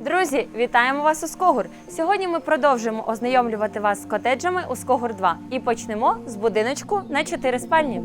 Друзі, вітаємо вас у Скогур. Сьогодні ми продовжуємо ознайомлювати вас з котеджами у Скогур 2 і почнемо з будиночку на 4 спальні.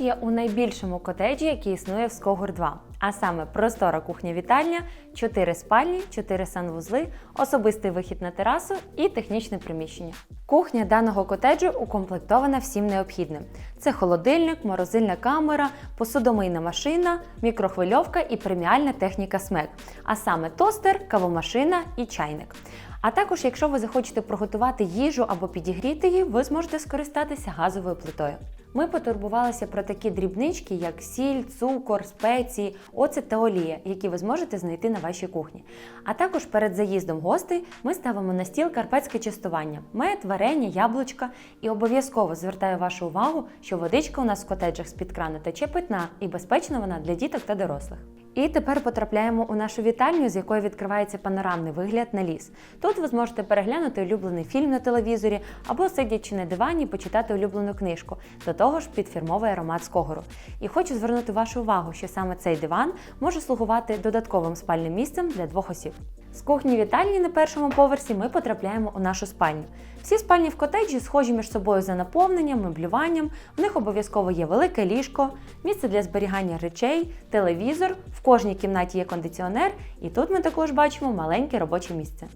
Є у найбільшому котеджі, який існує в Скогур 2? А саме простора кухня-вітальня, 4 спальні, 4 санвузли, особистий вихід на терасу і технічне приміщення. Кухня даного котеджу укомплектована всім необхідним: це холодильник, морозильна камера, посудомийна машина, мікрохвильовка і преміальна техніка СМЕК, а саме тостер, кавомашина і чайник. А також, якщо ви захочете приготувати їжу або підігріти її, ви зможете скористатися газовою плитою. Ми потурбувалися про такі дрібнички, як сіль, цукор, спеції, оцет та олія, які ви зможете знайти на вашій кухні. А також перед заїздом гостей ми ставимо на стіл карпатське частування, мед, варення, яблучка. І обов'язково звертаю вашу увагу, що водичка у нас в котеджах з-під крана тече питна і безпечна вона для діток та дорослих. І тепер потрапляємо у нашу вітальню, з якої відкривається панорамний вигляд на ліс. Тут ви зможете переглянути улюблений фільм на телевізорі або сидячи на дивані, почитати улюблену книжку. До того ж, під фірмовий аромат скогору. І хочу звернути вашу увагу, що саме цей диван може слугувати додатковим спальним місцем для двох осіб. З кухні вітальні на першому поверсі ми потрапляємо у нашу спальню. Всі спальні в котеджі схожі між собою за наповненням, меблюванням. В них обов'язково є велике ліжко, місце для зберігання речей, телевізор. В кожній кімнаті є кондиціонер, і тут ми також бачимо маленьке робоче місце.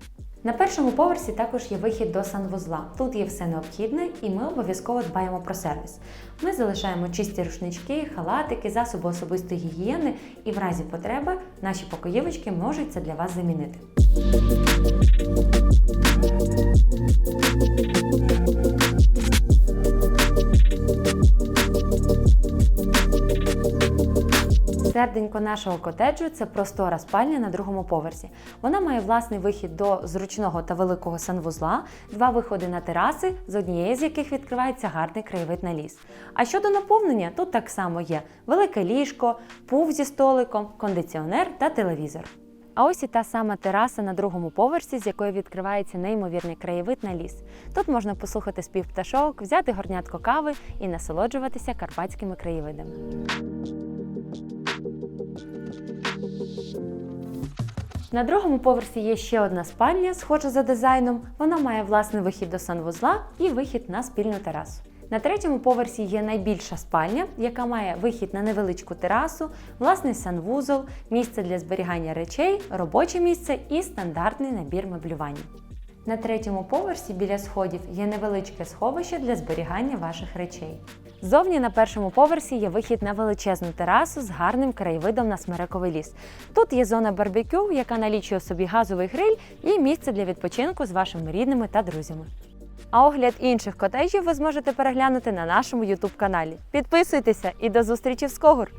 На першому поверсі також є вихід до санвузла. Тут є все необхідне, і ми обов'язково дбаємо про сервіс. Ми залишаємо чисті рушнички, халатики, засоби особистої гігієни, і в разі потреби наші покоївочки можуть це для вас замінити. Серденько нашого котеджу це простора спальня на другому поверсі. Вона має власний вихід до зручного та великого санвузла, два виходи на тераси, з однієї з яких відкривається гарний краєвид на ліс. А щодо наповнення, тут так само є велике ліжко, пуф зі столиком, кондиціонер та телевізор. А ось і та сама тераса на другому поверсі, з якої відкривається неймовірний краєвид на ліс. Тут можна послухати спів пташок, взяти горнятко кави і насолоджуватися карпатськими краєвидами. На другому поверсі є ще одна спальня, схожа за дизайном. Вона має власний вихід до санвузла і вихід на спільну терасу. На третьому поверсі є найбільша спальня, яка має вихід на невеличку терасу, власний санвузол, місце для зберігання речей, робоче місце і стандартний набір меблювання. На третьому поверсі біля сходів є невеличке сховище для зберігання ваших речей. Зовні на першому поверсі є вихід на величезну терасу з гарним краєвидом на смерековий ліс. Тут є зона барбекю, яка налічує собі газовий гриль і місце для відпочинку з вашими рідними та друзями. А огляд інших котеджів ви зможете переглянути на нашому YouTube каналі. Підписуйтеся і до зустрічі в Скогур!